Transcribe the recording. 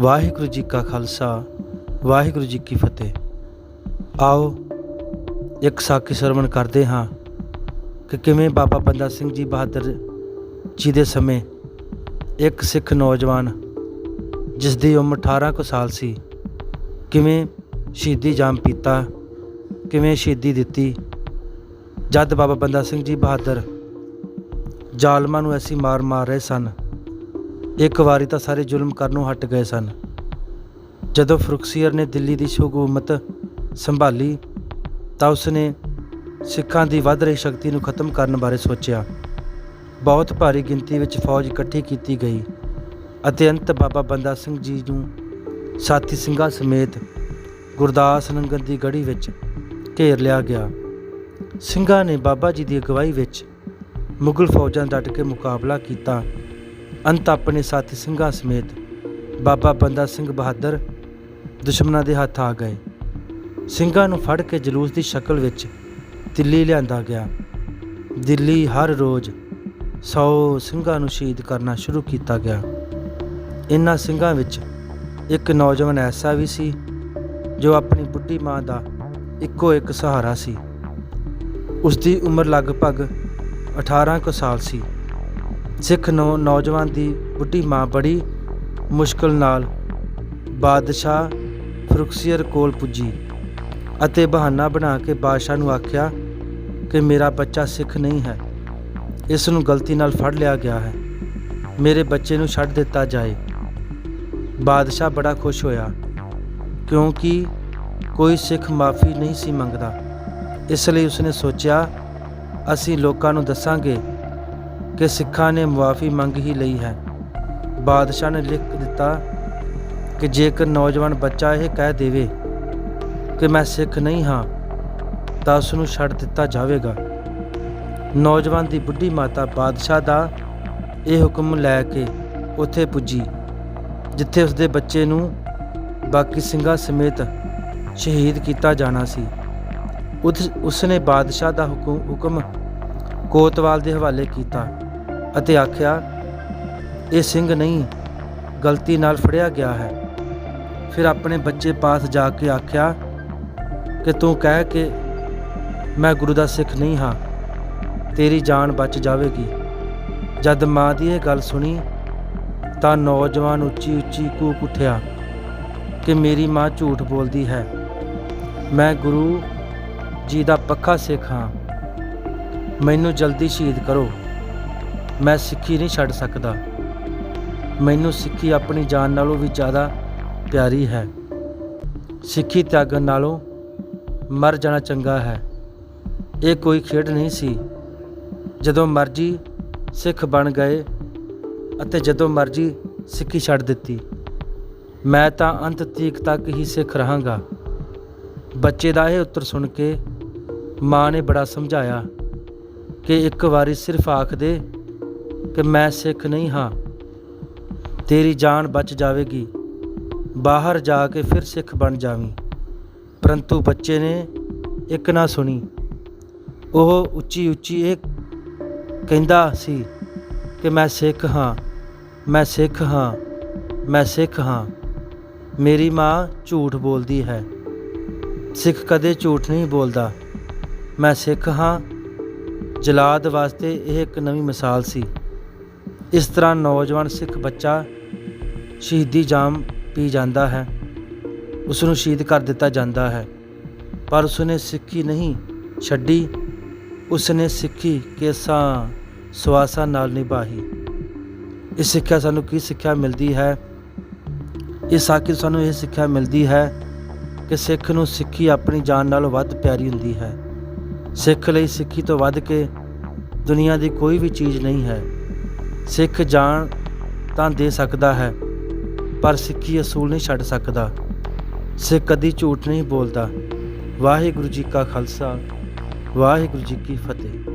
ਵਾਹਿਗੁਰੂ ਜੀ ਕਾ ਖਾਲਸਾ, ਵਾਹਿਗੁਰੂ ਜੀ ਕੀ ਫਤਿਹ। ਆਓ, ਇੱਕ ਸਾਖੀ ਸਰਵਣ ਕਰਦੇ ਹਾਂ ਕਿ ਕਿਵੇਂ ਬਾਬਾ ਬੰਦਾ ਸਿੰਘ ਜੀ ਬਹਾਦਰ ਜੀ ਦੇ ਸਮੇਂ ਇੱਕ ਸਿੱਖ ਨੌਜਵਾਨ ਜਿਸ ਦੀ ਉਮਰ 18 ਕੁ ਸਾਲ ਸੀ, ਕਿਵੇਂ ਸ਼ਹੀਦੀ ਜਾਮ ਪੀਤਾ, ਕਿਵੇਂ ਸ਼ਹੀਦੀ ਦਿੱਤੀ। ਜਦ ਬਾਬਾ ਬੰਦਾ ਸਿੰਘ ਜੀ ਬਹਾਦਰ ਜ਼ਾਲਮਾਂ ਨੂੰ ਐਸੀ ਮਾਰ ਮਾਰ ਰਹੇ ਸਨ ਇੱਕ ਵਾਰੀ ਤਾਂ ਸਾਰੇ ਜ਼ੁਲਮ ਕਰਨੋਂ ਹਟ ਗਏ ਸਨ। ਜਦੋਂ ਫਰੁਖਸੀਅਰ ਨੇ ਦਿੱਲੀ ਦੀ ਹਕੂਮਤ ਸੰਭਾਲੀ, ਤਾਂ ਉਸਨੇ ਸਿੱਖਾਂ ਦੀ ਵੱਧ ਰਹੀ ਸ਼ਕਤੀ ਨੂੰ ਖਤਮ ਕਰਨ ਬਾਰੇ ਸੋਚਿਆ। ਬਹੁਤ ਭਾਰੀ ਗਿਣਤੀ ਵਿੱਚ ਫੌਜ ਇਕੱਠੀ ਕੀਤੀ ਗਈ ਅਤੇ ਅੰਤ ਬਾਬਾ ਬੰਦਾ ਸਿੰਘ ਜੀ ਨੂੰ ਸਾਥੀ ਸਿੰਘਾਂ ਸਮੇਤ ਗੁਰਦਾਸ ਨੰਗਲ ਦੀ ਗੜੀ ਵਿੱਚ ਘੇਰ ਲਿਆ ਗਿਆ। ਸਿੰਘਾਂ ਨੇ ਬਾਬਾ ਜੀ ਦੀ ਅਗਵਾਈ ਵਿੱਚ ਮੁਗਲ ਫੌਜਾਂ ਦਾ ਡਟ ਕੇ ਮੁਕਾਬਲਾ ਕੀਤਾ। ਅੰਤ ਆਪਣੇ ਸਾਥੀ ਸਿੰਘਾਂ ਸਮੇਤ ਬਾਬਾ ਬੰਦਾ ਸਿੰਘ ਬਹਾਦਰ ਦੁਸ਼ਮਣਾਂ ਦੇ ਹੱਥ ਆ ਗਏ। ਸਿੰਘਾਂ ਨੂੰ ਫੜ ਕੇ ਜਲੂਸ ਦੀ ਸ਼ਕਲ ਵਿੱਚ ਦਿੱਲੀ ਲਿਆਂਦਾ ਗਿਆ। ਦਿੱਲੀ ਹਰ ਰੋਜ਼ 100 ਸਿੰਘਾਂ ਨੂੰ ਸ਼ਹੀਦ ਕਰਨਾ ਸ਼ੁਰੂ ਕੀਤਾ ਗਿਆ। ਇਨ੍ਹਾਂ ਸਿੰਘਾਂ ਵਿੱਚ ਇੱਕ ਨੌਜਵਾਨ ਐਸਾ ਵੀ ਸੀ ਜੋ ਆਪਣੀ ਬੁੱਢੀ ਮਾਂ ਦਾ ਇੱਕੋ ਇੱਕ ਸਹਾਰਾ ਸੀ। ਉਸ ਦੀ ਉਮਰ ਲਗਭਗ 18 ਕੁ ਸਾਲ ਸੀ। ਸਿੱਖ ਨੂੰ, ਨੌਜਵਾਨ ਦੀ ਬੁੱਢੀ ਮਾਂ ਬੜੀ ਮੁਸ਼ਕਲ ਨਾਲ ਬਾਦਸ਼ਾਹ ਫਰੁਖਸੀਅਰ ਕੋਲ ਪੁੱਜੀ ਅਤੇ ਬਹਾਨਾ ਬਣਾ ਕੇ ਬਾਦਸ਼ਾਹ ਨੂੰ ਆਖਿਆ ਕਿ ਮੇਰਾ ਬੱਚਾ ਸਿੱਖ ਨਹੀਂ ਹੈ। ਇਸ ਨੂੰ ਗਲਤੀ ਨਾਲ ਫੜ ਲਿਆ ਗਿਆ ਹੈ। ਮੇਰੇ ਬੱਚੇ ਨੂੰ ਛੱਡ ਦਿੱਤਾ ਜਾਏ। ਬਾਦਸ਼ਾਹ ਬੜਾ ਖੁਸ਼ ਹੋਇਆ, ਕਿਉਂਕਿ ਕੋਈ ਸਿੱਖ ਮਾਫੀ ਨਹੀਂ ਸੀ ਮੰਗਦਾ। ਇਸ ਲਈ ਉਸਨੇ ਸੋਚਿਆ, ਅਸੀਂ ਲੋਕਾਂ ਨੂੰ ਦੱਸਾਂਗੇ ਕਿ ਸਿੱਖਾਂ ਨੇ ਮੁਆਫੀ ਮੰਗ ਹੀ ਲਈ ਹੈ। ਬਾਦਸ਼ਾਹ ਨੇ ਲਿਖ ਦਿੱਤਾ ਕਿ ਜੇਕਰ ਨੌਜਵਾਨ ਬੱਚਾ ਇਹ ਕਹਿ ਦੇਵੇ ਕਿ ਮੈਂ ਸਿੱਖ ਨਹੀਂ ਹਾਂ, ਤਾਂ ਉਸ ਨੂੰ ਛੱਡ ਦਿੱਤਾ ਜਾਵੇਗਾ। ਨੌਜਵਾਨ ਦੀ ਬੁੱਢੀ ਮਾਤਾ ਬਾਦਸ਼ਾਹ ਦਾ ਇਹ ਹੁਕਮ ਲੈ ਕੇ ਉੱਥੇ ਪੁੱਜੀ, ਜਿੱਥੇ ਉਸਦੇ ਬੱਚੇ ਨੂੰ ਬਾਕੀ ਸਿੰਘਾਂ ਸਮੇਤ ਸ਼ਹੀਦ ਕੀਤਾ ਜਾਣਾ ਸੀ। ਉਸ ਉਸਨੇ ਬਾਦਸ਼ਾਹ ਦਾ ਹੁਕਮ ਹੁਕਮ ਕੋਤਵਾਲ ਦੇ ਹਵਾਲੇ ਕੀਤਾ। ਅਤੇ ਆਖਿਆ, ਇਹ ਸਿੰਘ ਨਹੀਂ, ਗਲਤੀ ਨਾਲ ਫੜਿਆ ਗਿਆ ਹੈ। ਫਿਰ ਆਪਣੇ ਬੱਚੇ ਪਾਸ ਜਾ ਕੇ ਆਖਿਆ ਕਿ ਤੂੰ ਕਹਿ ਕੇ ਮੈਂ ਗੁਰੂ ਦਾ ਸਿੱਖ ਨਹੀਂ ਹਾਂ, ਤੇਰੀ ਜਾਨ ਬਚ ਜਾਵੇਗੀ। ਜਦ ਮਾਂ ਦੀ ਇਹ ਗੱਲ ਸੁਣੀ, ਤਾਂ ਨੌਜਵਾਨ ਉੱਚੀ ਉੱਚੀ ਕੂਕ ਉੱਠਿਆ ਕਿ ਮੇਰੀ ਮਾਂ ਝੂਠ ਬੋਲਦੀ ਹੈ। ਮੈਂ ਗੁਰੂ ਜੀ ਦਾ ਪੱਕਾ ਸਿੱਖ ਹਾਂ। ਮੈਨੂੰ ਜਲਦੀ ਸ਼ਹੀਦ ਕਰੋ। ਮੈਂ ਸਿੱਖੀ ਨਹੀਂ ਛੱਡ ਸਕਦਾ। ਮੈਨੂੰ ਸਿੱਖੀ ਆਪਣੀ ਜਾਨ ਨਾਲੋਂ ਵੀ ਜ਼ਿਆਦਾ ਪਿਆਰੀ ਹੈ। ਸਿੱਖੀ ਤਿਆਗਣ ਨਾਲੋਂ ਮਰ ਜਾਣਾ ਚੰਗਾ ਹੈ। ਇਹ ਕੋਈ ਖੇਡ ਨਹੀਂ ਸੀ। ਜਦੋਂ ਮਰਜ਼ੀ ਸਿੱਖ ਬਣ ਗਏ ਅਤੇ ਜਦੋਂ ਮਰਜ਼ੀ ਸਿੱਖੀ ਛੱਡ ਦਿੱਤੀ, ਮੈਂ ਤਾਂ ਅੰਤ ਤੀਕ ਤੱਕ ਹੀ ਸਿੱਖ ਰਹਾਂਗਾ। ਬੱਚੇ ਦਾ ਇਹ ਉੱਤਰ ਸੁਣ ਕੇ ਮਾਂ ਨੇ ਬੜਾ ਸਮਝਾਇਆ ਕਿ ਇੱਕ ਵਾਰੀ ਸਿਰਫ ਆਖ ਦੇ ਕਿ ਮੈਂ ਸਿੱਖ ਨਹੀਂ ਹਾਂ। ਤੇਰੀ ਜਾਨ ਬਚ ਜਾਵੇਗੀ। ਬਾਹਰ ਜਾ ਕੇ ਫਿਰ ਸਿੱਖ ਬਣ ਜਾਵੀਂ। ਪਰੰਤੂ ਬੱਚੇ ਨੇ ਇੱਕ ਨਾ ਸੁਣੀ। ਉਹ ਉੱਚੀ ਉੱਚੀ ਇਹ ਕਹਿੰਦਾ ਸੀ ਕਿ ਮੈਂ ਸਿੱਖ ਹਾਂ, ਮੈਂ ਸਿੱਖ ਹਾਂ, ਮੈਂ ਸਿੱਖ ਹਾਂ। ਮੇਰੀ ਮਾਂ ਝੂਠ ਬੋਲਦੀ ਹੈ। ਸਿੱਖ ਕਦੇ ਝੂਠ ਨਹੀਂ ਬੋਲਦਾ। ਮੈਂ ਸਿੱਖ ਹਾਂ। ਜਲਾਦ ਵਾਸਤੇ ਇਹ ਇੱਕ ਨਵੀਂ ਮਿਸਾਲ ਸੀ। ਇਸ ਤਰ੍ਹਾਂ ਨੌਜਵਾਨ ਸਿੱਖ ਬੱਚਾ ਸ਼ਹੀਦੀ ਜਾਮ ਪੀ ਜਾਂਦਾ ਹੈ। ਉਸ ਨੂੰ ਸ਼ਹੀਦ ਕਰ ਦਿੱਤਾ ਜਾਂਦਾ ਹੈ। ਪਰ ਉਸਨੇ ਸਿੱਖੀ ਨਹੀਂ ਛੱਡੀ। ਉਸਨੇ ਸਿੱਖੀ ਕੇਸਾਂ, ਸਵਾਸਾਂ ਨਾਲ ਨਿਭਾਹੀ। ਇਸ ਸਿੱਖਿਆ ਸਾਨੂੰ ਕੀ ਸਿੱਖਿਆ ਮਿਲਦੀ ਹੈ? ਇਸ ਆਖਿਰ ਸਾਨੂੰ ਇਹ ਸਿੱਖਿਆ ਮਿਲਦੀ ਹੈ ਕਿ ਸਿੱਖ ਨੂੰ ਸਿੱਖੀ ਆਪਣੀ ਜਾਨ ਨਾਲੋਂ ਵੱਧ ਪਿਆਰੀ ਹੁੰਦੀ ਹੈ। ਸਿੱਖ ਲਈ ਸਿੱਖੀ ਤੋਂ ਵੱਧ ਕੇ ਦੁਨੀਆ ਦੀ ਕੋਈ ਵੀ ਚੀਜ਼ ਨਹੀਂ ਹੈ। ਸਿੱਖ ਜਾਣ ਤਾਂ ਦੇ ਸਕਦਾ ਹੈ, ਪਰ ਸਿੱਖੀ ਅਸੂਲ ਨਹੀਂ ਛੱਡ ਸਕਦਾ। ਸਿੱਖ ਕਦੀ ਝੂਠ ਨਹੀਂ ਬੋਲਦਾ। ਵਾਹਿਗੁਰੂ ਜੀ ਕਾ ਖਾਲਸਾ, ਵਾਹਿਗੁਰੂ ਜੀ ਕੀ ਫਤਿਹ।